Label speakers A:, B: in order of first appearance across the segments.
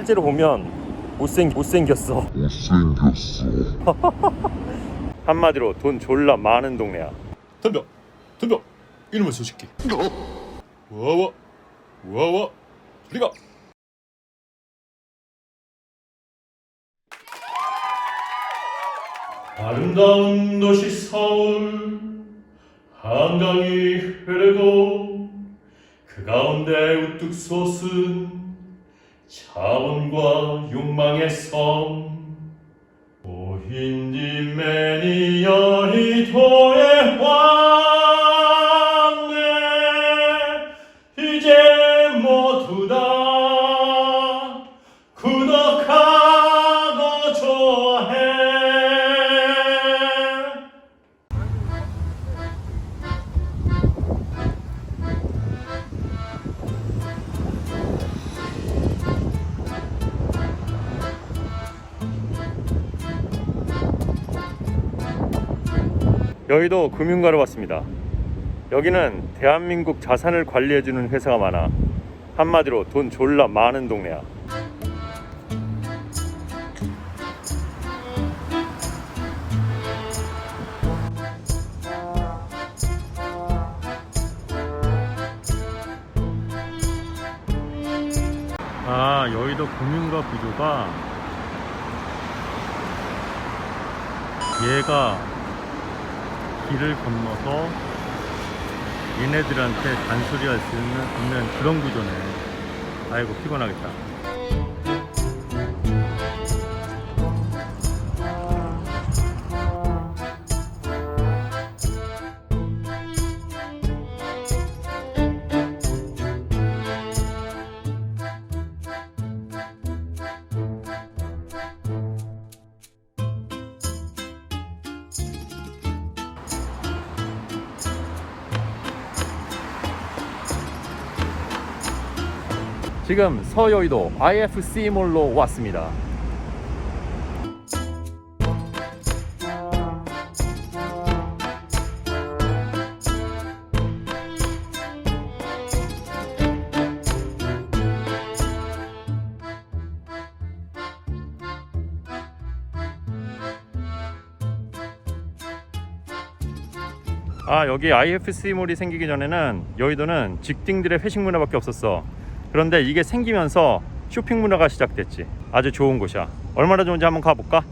A: 실제로 보면 못생 못생겼어.
B: 못생겼어.
A: 한마디로 돈 졸라 많은 동네야.
C: 덤벼 덤벼 이놈의 소식기 와와 와와 저리가 아름다운 도시 서울 한강이 흐르고 그 가운데 우뚝 솟은 자본과 욕망의 섬. 오힌디 매니아이 도에
A: 여의도 금융가로 왔습니다. 여기는 대한민국 자산을 관리해주는 회사가 많아. 한마디로 돈 졸라 많은 동네야. 아, 여의도 금융가 구조가 얘가 길을 건너서 얘네들한테 잔소리할 수 있는, 그런 구조네. 아이고 피곤하겠다. 지금 서여의도 IFC몰로 왔습니다. 아 여기 IFC몰이 생기기 전에는 여의도는 직딩들의 회식 문화밖에 없었어. 그런데 이게 생기면서 쇼핑 문화가 시작됐지. 아주 좋은 곳이야. 얼마나 좋은지 한번 가볼까?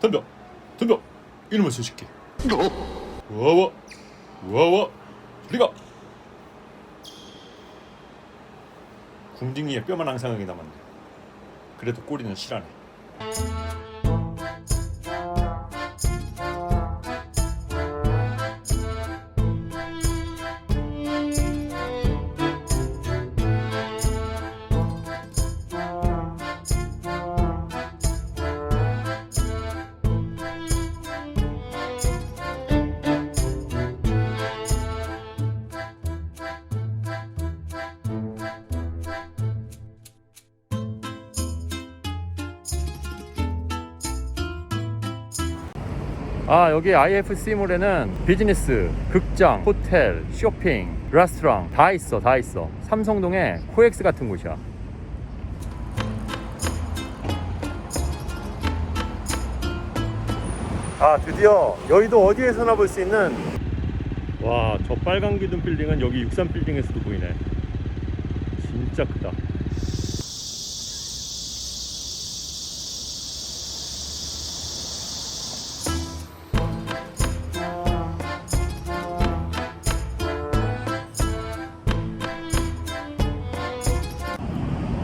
C: 덤벼. 덤벼. 이놈의 소식기 와와. 와와. 저리가 궁딩이에 뼈만 앙상하게 남았네. 그래도 꼬리는 실하네
A: 아 여기 IFC몰에는 비즈니스, 극장, 호텔, 쇼핑, 레스토랑 다 있어 다 있어. 삼성동에 코엑스 같은 곳이야. 아 드디어 여의도 어디에서나 볼 수 있는 와 저 빨간 기둥 빌딩은 여기 63 빌딩에서도 보이네 진짜 크다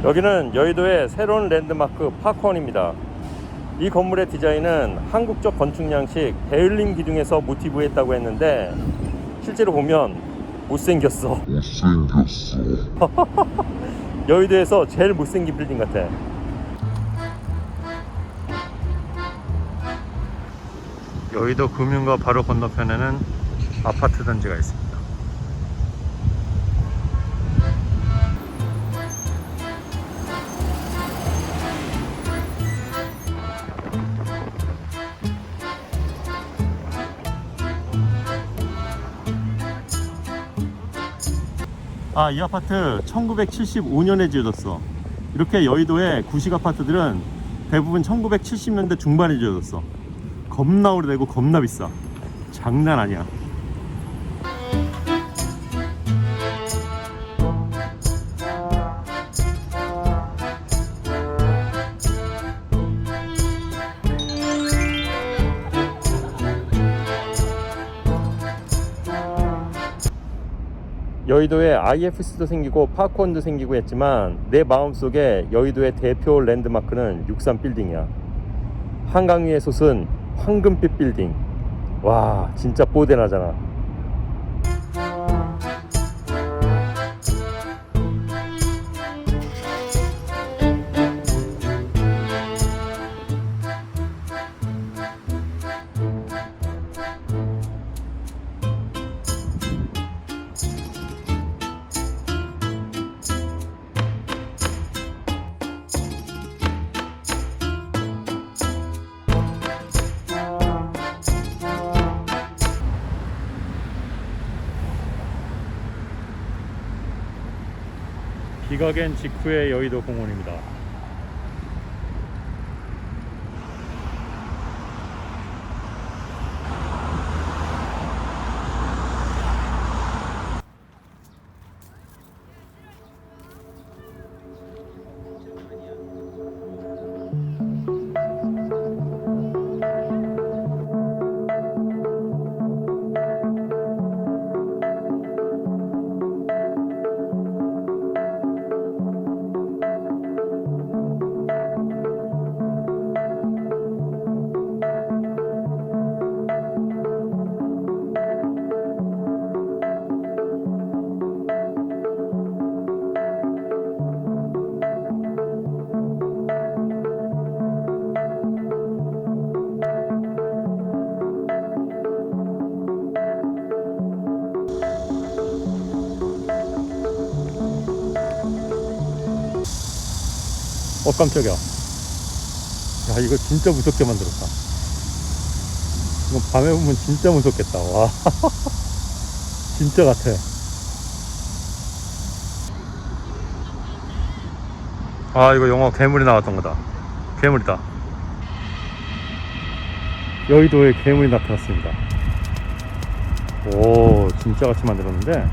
A: 여기는 여의도의 새로운 랜드마크 파크원입니다. 이 건물의 디자인은 한국적 건축 양식 베를린 기둥에서 모티브했다고 했는데 실제로 보면 못생겼어.
B: 못생겼어.
A: 여의도에서 제일 못생긴 빌딩 같아. 여의도 금융가 바로 건너편에는 아파트 단지가 있습니다. 아, 이 아파트 1975년에 지어졌어. 이렇게 여의도의 구식 아파트들은 대부분 1970년대 중반에 지어졌어. 겁나 오래되고 겁나 비싸. 장난 아니야. 여의도에 IFC도 생기고 파크원도 생기고 했지만 내 마음속에 여의도의 대표 랜드마크는 63 빌딩이야. 한강 위에 솟은 황금빛 빌딩. 와, 진짜 뽀대나잖아. 비가 갠 직후의 여의도 공원입니다. 어 깜짝이야. 야 이거 진짜 무섭게 만들었다. 이거 밤에 보면 진짜 무섭겠다. 와 진짜 같아. 아 이거 영화 괴물이 나왔던 거다. 괴물이다. 여의도에 괴물이 나타났습니다. 오 진짜 같이 만들었는데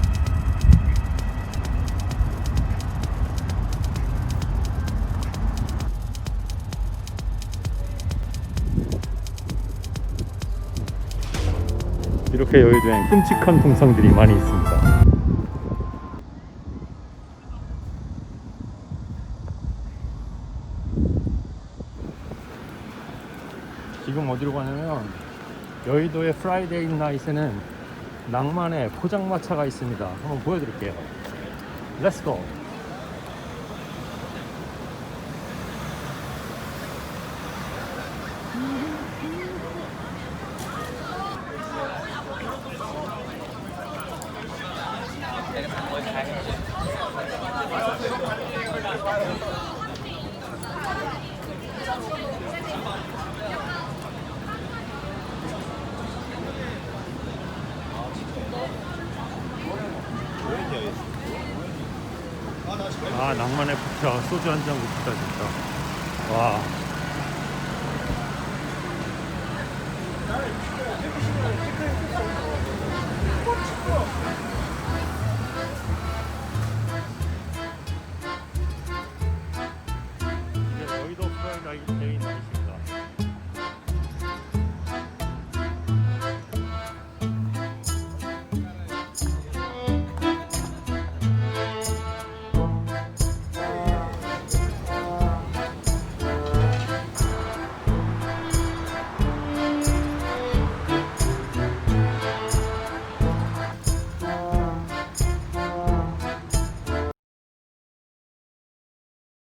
A: 이렇게 여의도엔 끔찍한 동상들이 많이 있습니다. 지금 어디로 가냐면 여의도의 프라이데이 나잇에는 낭만의 포장마차가 있습니다. 한번 보여드릴게요. 렛츠고! 아 낭만의 포차 소주 한잔 싶다 진짜. 와